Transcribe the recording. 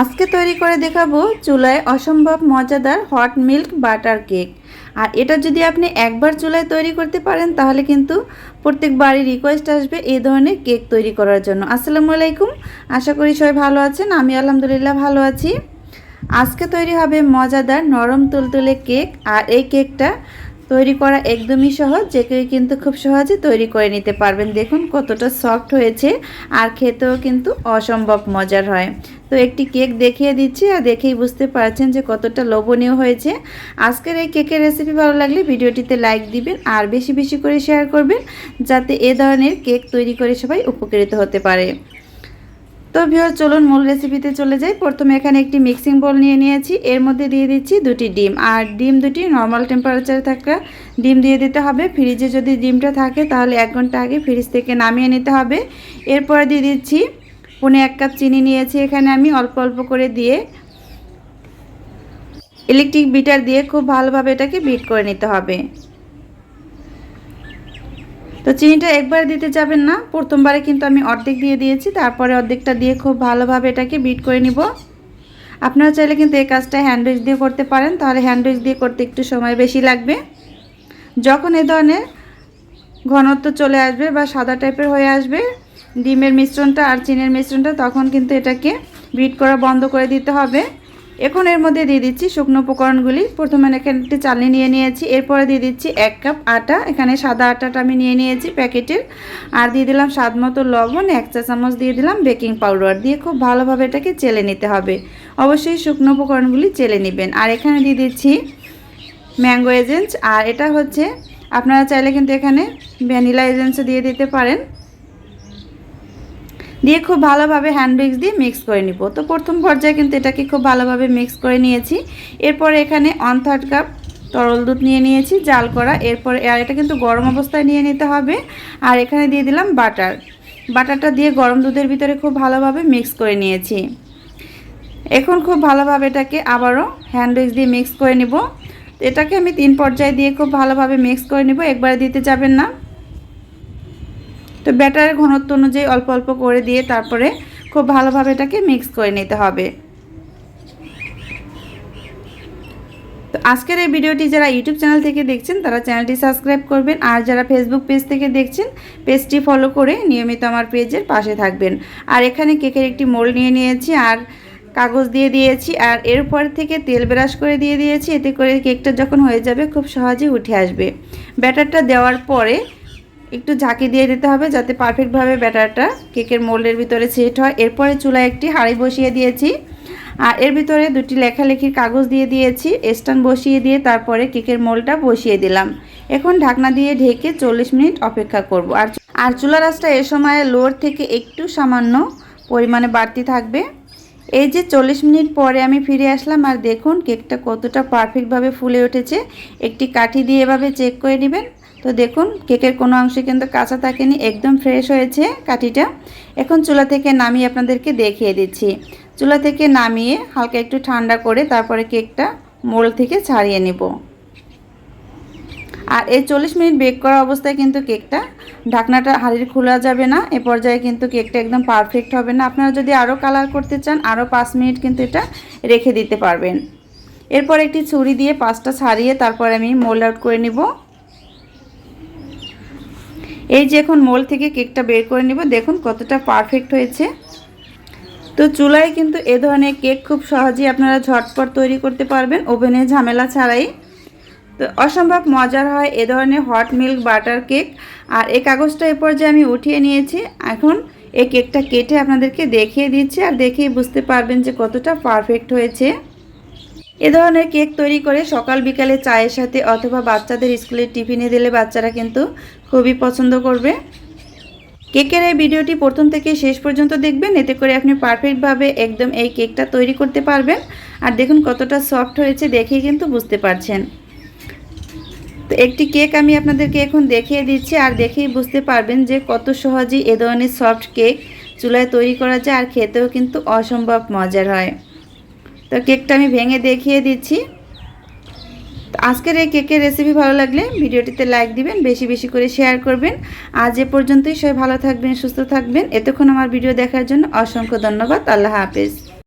আজকে তৈরি করে দেখাবো চুলায় অসম্ভব মজাদার হট মিল্ক বাটার কেক। আর এটা যদি আপনি একবার চুলায় তৈরি করতে পারেন, তাহলে কিন্তু প্রত্যেক বাড়ির রিকোয়েস্ট আসবে এই ধরনের কেক তৈরি করার জন্য। আসসালামু আলাইকুম। আশা করি সবাই ভালো আছেন, আমি আলহামদুলিল্লাহ ভালো আছি। আজকে তৈরি হবে মজাদার নরম তুলতুলে কেক, আর এই কেকটা তৈরি করা একদমই সহজ, যে কেউ কিন্তু খুব সহজে তৈরি করে নিতে পারবেন। দেখুন কতটা সফট হয়েছে, আর খেতেও কিন্তু অসম্ভব মজার হয়। তো একটি কেক দেখিয়ে দিচ্ছি আর দেখেই বুঝতে পারছেন যে কতটা লোভনীয় হয়েছে। আজকের এই কেকের রেসিপি ভালো লাগলে ভিডিওটিতে লাইক দিবেন আর বেশি বেশি করে শেয়ার করবেন যাতে এ ধরনের কেক তৈরি করে সবাই উপকৃত হতে পারে। তো ভিওর চলুন মূল রেসিপিতে চলে যাই। প্রথমে এখানে একটি মিক্সিং বোল নিয়ে নিয়েছি। এর মধ্যে দিয়ে দিচ্ছি দুটি ডিম। আর ডিম দুটি নর্মাল টেম্পারেচারে থাকা ডিম দিয়ে দিতে হবে। ফ্রিজে যদি ডিমটা থাকে তাহলে এক ঘণ্টা আগে ফ্রিজ থেকে নামিয়ে নিতে হবে। এরপরে দিয়ে দিচ্ছি পুনে এক কাপ চিনি নিয়েছি, এখানে আমি অল্প অল্প করে দিয়ে ইলেকট্রিক বিটার দিয়ে খুব ভালোভাবে এটাকে বিট করে নিতে হবে। তো চিনিটা একবার দিতে যাবেন না, প্রথমবারে কিন্তু আমি অর্ধেক দিয়ে দিয়েছি, তারপরে অর্ধেকটা দিয়ে খুব ভালোভাবে এটাকে বিট করে নিব। আপনারা চাইলে কিন্তু এই কাজটা হ্যান্ডউইচ দিয়ে করতে পারেন, তাহলে হ্যান্ডউইচ দিয়ে করতে একটু সময় বেশি লাগবে। যখন এ ধরনের ঘনত্ব চলে আসবে বা সাদা টাইপের হয়ে আসবে ডিমের মিশ্রণটা আর চিনের মিশ্রণটা তখন কিন্তু এটাকে বিট করা বন্ধ করে দিতে হবে। এখন এর মধ্যে দিয়ে দিচ্ছি শুকনো উপকরণগুলি। প্রথমে এখানে একটি চালনি নিয়ে নিয়েছি। এরপরে দিয়ে দিচ্ছি এক কাপ আটা। এখানে সাদা আটাটা আমি নিয়ে নিয়েছি প্যাকেটের। আর দিয়ে দিলাম স্বাদ মতো লবণ, এক চা চামচ দিয়ে দিলাম বেকিং পাউডার। দিয়ে খুব ভালোভাবে এটাকে চেলে নিতে হবে। অবশ্যই শুকনো উপকরণগুলি চেলে নেবেন। আর এখানে দিয়ে দিচ্ছি ম্যাঙ্গো এজেন্স আর এটা হচ্ছে আপনারা চাইলে কিন্তু এখানে ভ্যানিলা এজেন্সও দিয়ে দিতে পারেন। দিয়ে খুব ভালোভাবে হ্যান্ড মিক্স দিয়ে মিক্স করে নিব। তো প্রথম পর্যায়ে কিন্তু এটাকে খুব ভালোভাবে মিক্স করে নিয়েছি। এরপরে এখানে ওয়ান থার্ড কাপ তরল দুধ নিয়ে নিয়েছি, জাল করা। এরপরে, আর এটা কিন্তু গরম অবস্থায় নিয়ে নিতে হবে। আর এখানে দিয়ে দিলাম বাটার বাটারটা দিয়ে গরম দুধের ভিতরে খুব ভালোভাবে মিক্স করে নিয়েছি। এখন খুব ভালোভাবে এটাকে আবারও হ্যান্ড উইক্স দিয়ে মিক্স করে নিব। এটাকে আমি তিন পর্যায়ে দিয়ে খুব ভালোভাবে মিক্স করে নিব। একবারে দিতে যাবেন না। তো ব্যাটারের ঘনত্ব অনুযায়ী অল্প অল্প করে দিয়ে তারপরে খুব ভালোভাবে এটাকে মিক্স করে নিতে হবে। তো আজকের এই ভিডিওটি যারা ইউটিউব চ্যানেল থেকে দেখছেন, তারা চ্যানেলটি সাবস্ক্রাইব করবেন। আর যারা ফেসবুক পেজ থেকে দেখছেন পেজটি ফলো করে নিয়মিত আমার পেজের পাশে থাকবেন। আর এখানে কেকের একটি মোল নিয়ে নিয়েছি, আর কাগজ দিয়ে দিয়েছি, আর এরপর থেকে তেল ব্রাশ করে দিয়ে দিয়েছি। এতে করে কেকটা যখন হয়ে যাবে, খুব সহজেই উঠে আসবে। ব্যাটারটা দেওয়ার পরে একটু ঝাঁকি দিয়ে দিতে হবে যাতে পারফেক্টভাবে ব্যাটারটা কেকের মোল্ডের ভিতরে সেট হয়। এরপরে চুলায় একটি হাঁড়ি বসিয়ে দিয়েছি। আর এর ভিতরে দুটি লেখালেখির কাগজ দিয়ে দিয়েছি। স্ট্যান্ড বসিয়ে দিয়ে তারপরে কেকের মোলটা বসিয়ে দিলাম। এখন ঢাকনা দিয়ে ঢেকে চল্লিশ মিনিট অপেক্ষা করব। আর আর চুলা রাসটা এ সময় লোর থেকে একটু সামান্য পরিমাণে বাড়তি থাকবে। এই যে চল্লিশ মিনিট পরে আমি ফিরে আসলাম আর দেখুন কেকটা কতটা পারফেক্টভাবে ফুলে উঠেছে। একটি কাঠি দিয়ে এভাবে চেক করে নেবেন। তো দেখুন, কেকের কোনো অংশে কিন্তু কাঁচা থাকেনি, একদম ফ্রেশ হয়েছে কাঠিটা। এখন চুলা থেকে নামিয়ে আপনাদেরকে দেখিয়ে দিচ্ছি। চুলা থেকে নামিয়ে হালকা একটু ঠান্ডা করে তারপরে কেকটা মোল থেকে ছাড়িয়ে নেব। আর এই চল্লিশ মিনিট বেক করা অবস্থায় কিন্তু কেকটা ঢাকনাটা হাড়ির খোলা যাবে না, এ পর্যায়ে কিন্তু কেকটা একদম পারফেক্ট হবে না। আপনারা যদি আরও কালার করতে চান, আরও পাঁচ মিনিট কিন্তু এটা রেখে দিতে পারবেন। এরপর একটি ছুরি দিয়ে পাঁচটা ছাড়িয়ে তারপর আমি মোল্ড আউট করে নিব। এই যে এখন মোল থেকে কেকটা বের করে নিব, দেখুন কতটা পারফেক্ট হয়েছে। তো চুলায় কিন্তু এ ধরনের কেক খুব সহজেই আপনারা ঝটপট তৈরি করতে পারবেন ওভেনে ঝামেলা ছাড়াই। তো অসম্ভব মজার হয় এ ধরনের হট মিল্ক বাটার কেক আর এই কাগজটা এ পর্যায়ে আমি উঠিয়ে নিয়েছি। এখন এই কেকটা কেটে আপনাদেরকে দেখিয়ে দিচ্ছি, আর দেখেই বুঝতে পারবেন যে কতটা পারফেক্ট হয়েছে। এ ধরনের কেক তৈরি করে সকাল বিকালে চায়ের সাথে অথবা বাচ্চাদের স্কুলের টিফিনে দিলে বাচ্চারা কিন্তু খুবই পছন্দ করবে। কেকের এই ভিডিওটি প্রথম থেকে শেষ পর্যন্ত দেখবেন, এতে করে আপনি পারফেক্টভাবে একদম এই কেকটা তৈরি করতে পারবেন। আর দেখুন কতটা সফট হয়েছে দেখেই কিন্তু বুঝতে পারছেন। তো একটি কেক আমি আপনাদেরকে এখন দেখিয়ে দিচ্ছি আর দেখেই বুঝতে পারবেন যে কত সহজেই এ ধরনের সফট কেক চুলায় তৈরি করা যায় আর খেতেও কিন্তু অসম্ভব মজার হয়। তো কেকটা আমি ভেঙে দেখিয়ে দিচ্ছি। তো আজকের এই কেকের রেসিপি ভালো লাগলে ভিডিওটিতে লাইক দিবেন, বেশি বেশি করে শেয়ার করবেন। আজ এ পর্যন্তই, সবাই ভালো থাকবেন, সুস্থ থাকবেন। এতক্ষণ আমার ভিডিও দেখার জন্য অসংখ্য ধন্যবাদ। আল্লাহ হাফেজ।